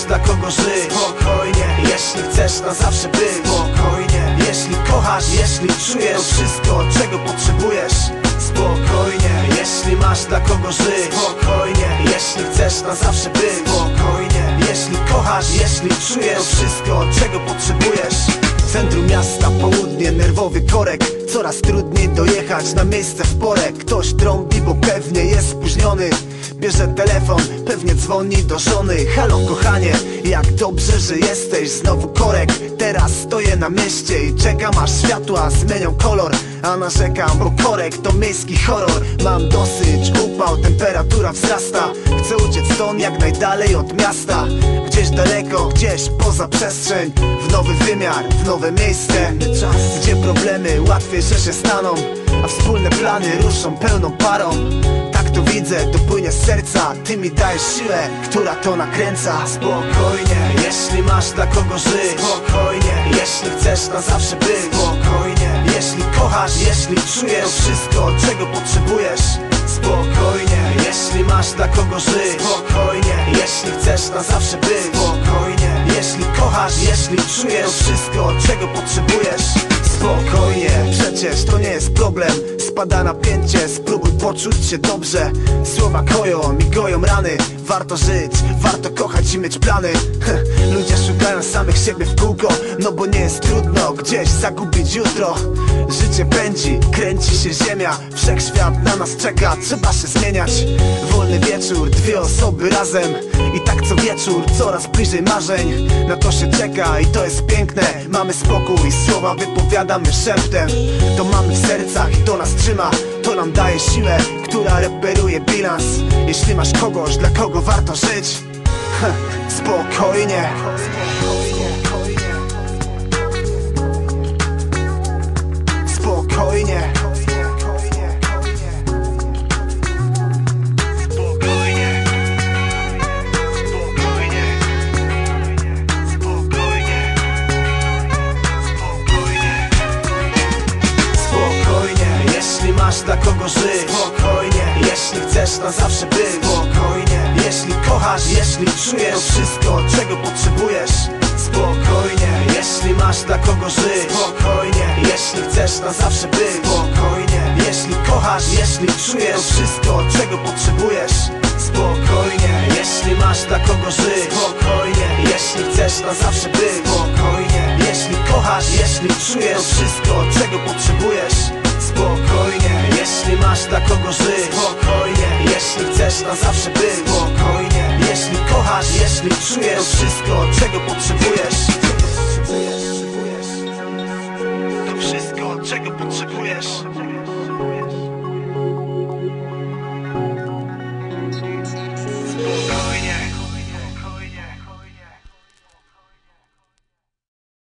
masz dla kogo żyć. Spokojnie, jeśli chcesz na zawsze być. Spokojnie, jeśli kochasz, jeśli czujesz To wszystko, czego potrzebujesz. Spokojnie, jeśli masz dla kogo żyć. Spokojnie, jeśli chcesz na zawsze być. Spokojnie, jeśli kochasz, jeśli czujesz To wszystko, czego potrzebujesz. Centrum miasta, południe, nerwowy korek. Coraz trudniej dojechać na miejsce w porę. Ktoś trąbi, bo pewnie jest spóźniony. Bierze telefon, pewnie dzwoni do żony. Halo kochanie, jak dobrze, że jesteś? Znowu korek, teraz stoję na mieście I czekam aż światła zmienią kolor. A narzekam, bo korek to miejski horror. Mam dosyć, upał, temperatura wzrasta. Chcę uciec stąd jak najdalej od miasta. Gdzieś daleko, gdzieś poza przestrzeń. W nowy wymiar, w nowe miejsce. Gdzie problemy? Łatwiej, że się staną A wspólne plany ruszą pełną parą. Tak to widzę, to płynie z serca. Ty mi dajesz siłę, która to nakręca. Spokojnie, jeśli masz dla kogo żyć. Spokojnie, jeśli chcesz na zawsze być. Spokojnie, jeśli kochasz, jeśli czujesz wszystko, czego potrzebujesz. Spokojnie, jeśli masz dla kogo żyć. Spokojnie, jeśli chcesz na zawsze być. Spokojnie, jeśli kochasz, jeśli czujesz wszystko, czego potrzebujesz. Spokojnie, przecież to nie jest problem. Spada napięcie, spróbuj poczuć się dobrze. Słowa koją mi goją rany. Warto żyć, warto kochać i mieć plany. Ludzie szukają samych siebie w kółko. No bo nie jest trudno gdzieś zagubić jutro. Życie pędzi, kręci się ziemia. Wszechświat na nas czeka, trzeba się zmieniać. Wolny wieczór, dwie osoby razem. I tak co wieczór, coraz bliżej marzeń. Na to się czeka i to jest piękne. Mamy spokój, słowa wypowiadamy szeptem To mamy w sercach i to nas trzyma. To nam daje siłę, która reperuje bilans. Jeśli masz kogoś, dla kogo warto żyć Spokojnie masz dla kogo żyć? Spokojnie, jeśli chcesz na zawsze być? Spokojnie, jeśli kochasz, jeśli czujesz to wszystko, czego potrzebujesz? Spokojnie, jeśli masz dla kogo żyć? Spokojnie, jeśli chcesz na zawsze być? Spokojnie, jeśli kochasz, jeśli czujesz to wszystko, czego potrzebujesz? Spokojnie, jeśli masz dla kogo żyć? Spokojnie, jeśli chcesz na zawsze być? Spokojnie, jeśli kochasz, jeśli czujesz to wszystko, czego potrzebujesz Spokojnie, jeśli masz dla kogo żyć. Spokojnie, jeśli chcesz na zawsze być. Spokojnie, jeśli kochasz, jeśli czujesz To wszystko, czego potrzebujesz? To wszystko, czego potrzebujesz.